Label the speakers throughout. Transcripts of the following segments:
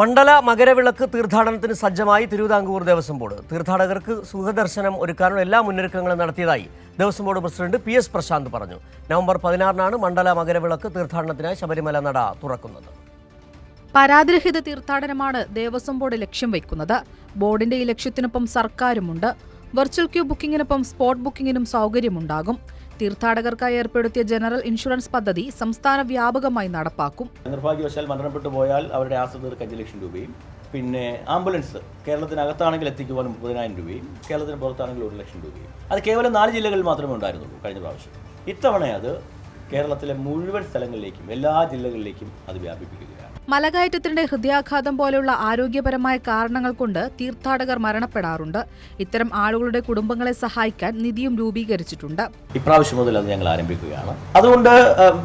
Speaker 1: മണ്ഡല മകരവിളക്ക് തീർത്ഥാടനത്തിന് സജ്ജമായി തിരുവിതാംകൂർ ദേവസ്വം ബോർഡ്. തീർത്ഥാടകർക്ക് സുഖദർശനം ഒരുക്കാനുള്ള എല്ലാ മുന്നൊരുക്കങ്ങളും നടത്തിയതായി Devaswom board president P S Prashanth പറഞ്ഞു. നവംബർ പതിനാറിനാണ് മണ്ഡല മകരവിളക്ക് തീർത്ഥാടനത്തിനായി ശബരിമല നട തുറക്കുന്നത്.
Speaker 2: പരാതിരഹിത തീർത്ഥാടനമാണ് ദേവസ്വം ബോർഡ് ലക്ഷ്യം വയ്ക്കുന്നത്. ബോർഡിന്റെ ഈ ലക്ഷ്യത്തിനൊപ്പം സർക്കാരുമുണ്ട്. വെർച്വൽ ക്യൂ ബുക്കിംഗിനൊപ്പം സ്പോട്ട് ബുക്കിംഗിനും സൗകര്യമുണ്ടാകും. തീർത്ഥാടകർക്കായി ഏർപ്പെടുത്തിയ ജനറൽ ഇൻഷുറൻസ് പദ്ധതി സംസ്ഥാന വ്യാപകമായി നടപ്പാക്കും.
Speaker 3: നിർഭാഗ്യവശാൽ മരണപ്പെട്ടു പോയാൽ അവരുടെ ആശ്രിതർക്ക് അഞ്ച് ലക്ഷം രൂപയും പിന്നെ ആംബുലൻസ് കേരളത്തിനകത്താണെങ്കിൽ എത്തിക്കുവാൻ മുപ്പതിനായിരം രൂപയും കേരളത്തിന് പുറത്താണെങ്കിൽ ഒരു ലക്ഷം രൂപയും. അത് കേവലം നാല് ജില്ലകളിൽ മാത്രമേ ഉണ്ടായിരുന്നുള്ളൂ കഴിഞ്ഞ പ്രാവശ്യം. ഇത്തവണ അത് കേരളത്തിലെ മുഴുവൻ സ്ഥലങ്ങളിലേക്കും എല്ലാ ജില്ലകളിലേക്കും അത് വ്യാപിപ്പിക്കുകയാണ്.
Speaker 2: മലകയറ്റത്തിന്റെ ഹൃദയാഘാതം പോലെയുള്ള ആരോഗ്യപരമായ കാരണങ്ങൾ കൊണ്ട് തീർത്ഥാടകർ മരണപ്പെടാറുണ്ട്. ഇത്തരം ആളുകളുടെ കുടുംബങ്ങളെ സഹായിക്കാൻ നിധിയും രൂപീകരിച്ചിട്ടുണ്ട്.
Speaker 3: ഇപ്രാവശ്യം മുതൽ അത് ഞങ്ങൾ ആരംഭിക്കുകയാണ്. അതുകൊണ്ട്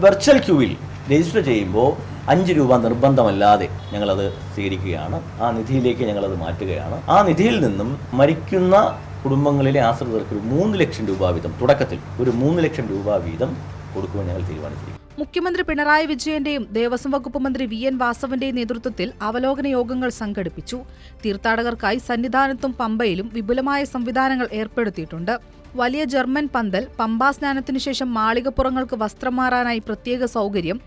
Speaker 3: വെർച്വൽ ക്യൂവിൽ രജിസ്റ്റർ ചെയ്യുമ്പോൾ അഞ്ച് രൂപ നിർബന്ധമല്ലാതെ ഞങ്ങളത് സ്വീകരിക്കുകയാണ്. ആ നിധിയിലേക്ക് ഞങ്ങളത് മാറ്റുകയാണ്. ആ നിധിയിൽ നിന്നും മരിക്കുന്ന കുടുംബങ്ങളിലെ ആശ്രിതർക്ക് ഒരു മൂന്ന് ലക്ഷം രൂപ വീതം തുടക്കത്തിൽ ഒരു മൂന്ന് ലക്ഷം രൂപ വീതം കൊടുക്കുവാൻ ഞങ്ങൾ തീരുമാനിച്ചിരിക്കുന്നു.
Speaker 2: മുഖ്യമന്ത്രി പിണറായി വിജയന്റെയും ദേവസ്വം വകുപ്പ് മന്ത്രി വി എൻ വാസവന്റെയും നേതൃത്വത്തിൽ അവലോകന യോഗങ്ങൾ സംഘടിപ്പിച്ചു. തീർത്ഥാടകർക്കായി സന്നിധാനത്തും പമ്പയിലും വിപുലമായ സംവിധാനങ്ങൾ ഏർപ്പെടുത്തിയിട്ടുണ്ട്. വലിയ ജർമ്മൻ പന്തൽ പമ്പാ സ്നാനത്തിനു ശേഷം മാളികപ്പുറങ്ങൾക്ക് വസ്ത്രം മാറാനായി പ്രത്യേക സൗകര്യം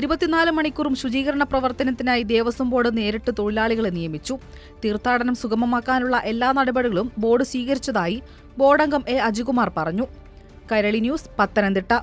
Speaker 2: ഇരുപത്തിനാല് മണിക്കൂറും ശുചീകരണ പ്രവർത്തനത്തിനായി ദേവസ്വം ബോർഡ് നേരിട്ട് തൊഴിലാളികളെ നിയമിച്ചു. തീർത്ഥാടനം സുഗമമാക്കാനുള്ള എല്ലാ നടപടികളും ബോർഡ് സ്വീകരിച്ചതായി ബോർഡംഗം എ അജികുമാർ പറഞ്ഞു. കരളി ന്യൂസ് പത്തനംതിട്ട.